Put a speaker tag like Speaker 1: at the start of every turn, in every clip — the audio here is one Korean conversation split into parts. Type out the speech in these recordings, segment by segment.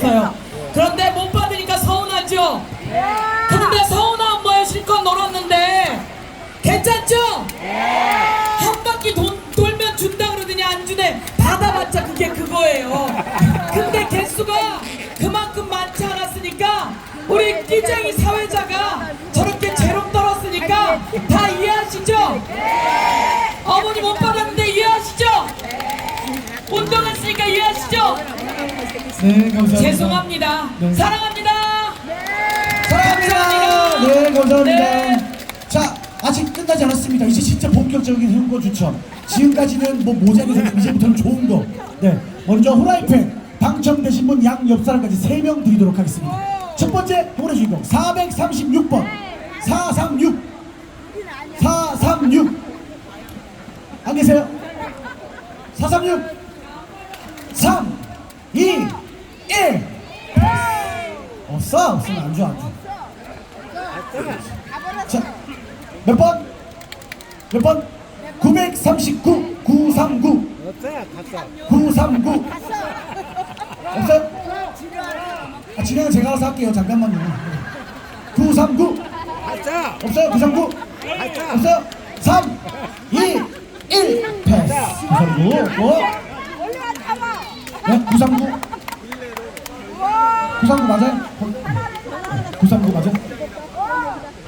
Speaker 1: 받았어요. 그런데 못 받으니까 서운하죠? 근데 서운한 뭐에 실컷 놀았는데 괜찮죠? 한 바퀴 돈, 돌면 준다 그러더니 안 주네 받아봤자 그게 그거예요 근데 개수가 그만큼 많지 않았으니까 우리 끼쟁이 사회자가
Speaker 2: 네, 감사합니다.
Speaker 1: 죄송합니다
Speaker 2: 네.
Speaker 1: 사랑합니다
Speaker 2: 사랑합니다.
Speaker 1: 감사합니다.
Speaker 2: 네, 감사합니다.
Speaker 1: 네.
Speaker 2: 자, 아직 끝나지 않았습니다. 이제 진짜 본격적인 흥고 추첨. 지금까지는 뭐 모자이크 이제부터는 좋은 거. 네, 먼저 후라이팬 당첨되신 분 양 옆 사람까지 세명 드리도록 하겠습니다. 첫 번째 후레 주인공 436번 436 436 안 계세요? 436 3 2 1 없어 없으면 안 줘. 자, 몇 번? 몇 번? 939, 939,
Speaker 3: 없어요, 갔어.
Speaker 2: 939. 없어요? 아, 진행은 제가 알아서 할게요. 잠깐만요. 939.
Speaker 3: 갔어.
Speaker 2: 없어요? 939.
Speaker 3: 갔어.
Speaker 2: 없어요? 3, 2, 1. 패스. 939. 없고. 네? 939. 939 맞아요? 939 맞아요?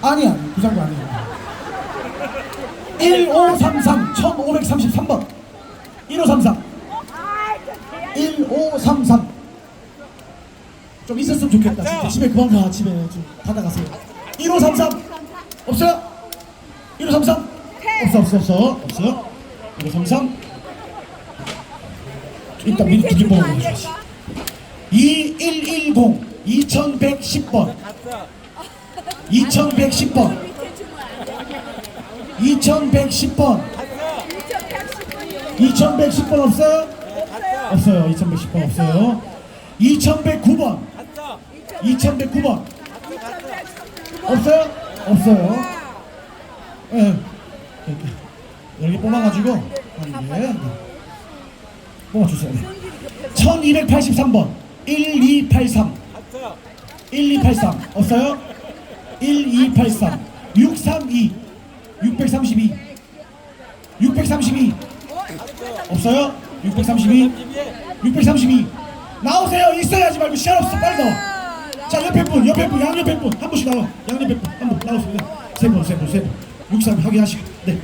Speaker 2: 아니야. 939 아니에요. 1533 1533번. 1533 1533 좀 있었으면 좋겠다 진짜. 집에 그만 가 집에. 좀 받아가세요. 1533 없어요? 1533 없어 없어 없어. 없어요? 1533 일단 미리 두개 뽑아보자 2110 2110번. 2110번. 2110번. 2110번 없어요? 없어요. 2110번 없어요. 2109번. 2109번. 없어요? 없어요. 예. 여기 뽑아가지고. 한개 뽑아주세요. 네. 1283번 1283 1283 없어요? 1283 632 632 632 없어요? 632 632 나오세요. 있어야지 말고 시간 없어. 빨리 나와. 자 옆에 분 옆에 분 양옆에 분한 분씩 나와. 양옆에 분한분. 나오세요. 세분세분세분. 632 확인하시고. 네.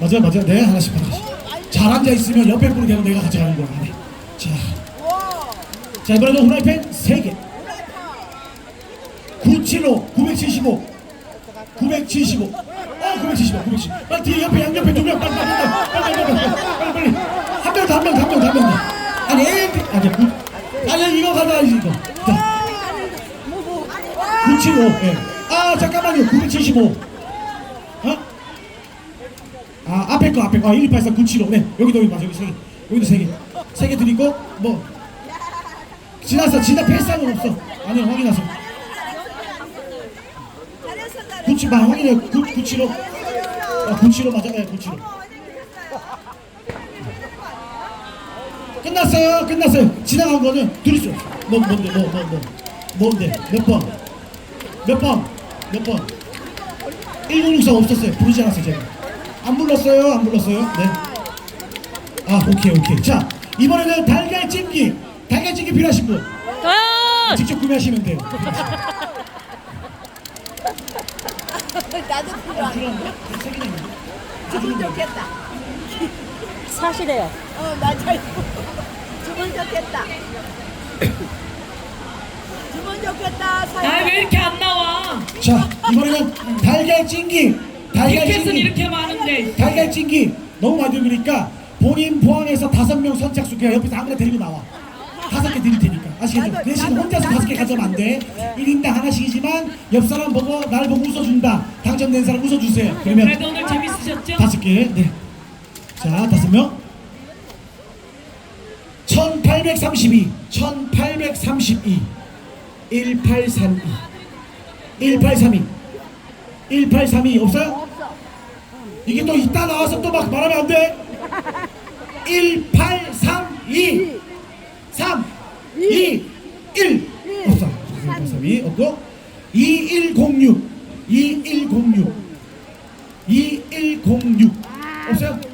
Speaker 2: 맞아요 맞아요. 네 하나씩 하나씩 잘 앉아 있으면 옆에 분이 되면 내가 가져가는 거야. 네. 자, 자 이번에도 후라이팬 3개 975 975 975 어, 975, 975. 빨리 뒤에 옆에 양옆에 두 명, 빨리 빨리 빨리 빨리 빨리 빨리 빨리 한명 더, 한명 더, 한명 더, 한명 더. 아니 B, 아니 구, 아니 이거 가져야지 이거. 자, 975, 예. 아 잠깐만요, 975. 어? 아 앞에 거 앞에 거, 아, 1284, 975. 네, 여기도 여기 맞아, 여기 세 개, 여기도 세 개, 세 개 드리고 뭐 지났어, 지나 패스한 건 없어. 아니요, 확인하세요. 97, 아, 확인해요. 9, 975. 아, 975 맞아, 네, 975. 끝났어요, 끝났어요. 지나간 거는 없어. 뭐, 뭔데, 뭐, 뭐, 뭐. 뭔데, 몇 번? 몇 번? 몇 번? 1064 없었어요. 부르지 않았어요, 제가. 안 불렀어요, 안 불렀어요. 네. 아, 오케이, 오케이. 자, 이번에는 달걀 찜기. 달걀찜기 필요하신 분.
Speaker 1: 아!
Speaker 2: 직접 구매하시면 돼요.
Speaker 4: 나도 필요한데. 주문 좋겠다.
Speaker 5: 사시래요.
Speaker 4: 어, 맞아요. 주문 좋겠다. 주문 좋겠다. 사연.
Speaker 1: 아왜 이렇게 안 나와
Speaker 2: 자, 이번에는 달걀 찜기.
Speaker 1: 티켓은
Speaker 2: 달걀찜기.
Speaker 1: 이렇게 많은데
Speaker 2: 달걀 찜기 너무 많이 들으니까 본인 포함해서 다섯 명 선착순 그냥 옆에서 아무나 데리고 나와 다섯 개 드릴 테니까. 아시겠죠?
Speaker 4: 나도,
Speaker 2: 대신
Speaker 4: 나도,
Speaker 2: 혼자서
Speaker 4: 나도
Speaker 2: 다섯 개 가져가면 안돼. 1인당 하나씩이지만 옆 사람 보고 날 보고 웃어준다. 당첨된 사람 웃어주세요. 그러면
Speaker 1: 그래도 오늘 재밌으셨죠?
Speaker 2: 다섯 개. 네. 자 다섯 명. 1832 1832 1832 1832 1832 없어요? 이게 또 이따 나와서 또 막 말하면 안 돼. 1832 3, 2, 1. 83, 83이. 없고 2106, 2106, 2106 없어요?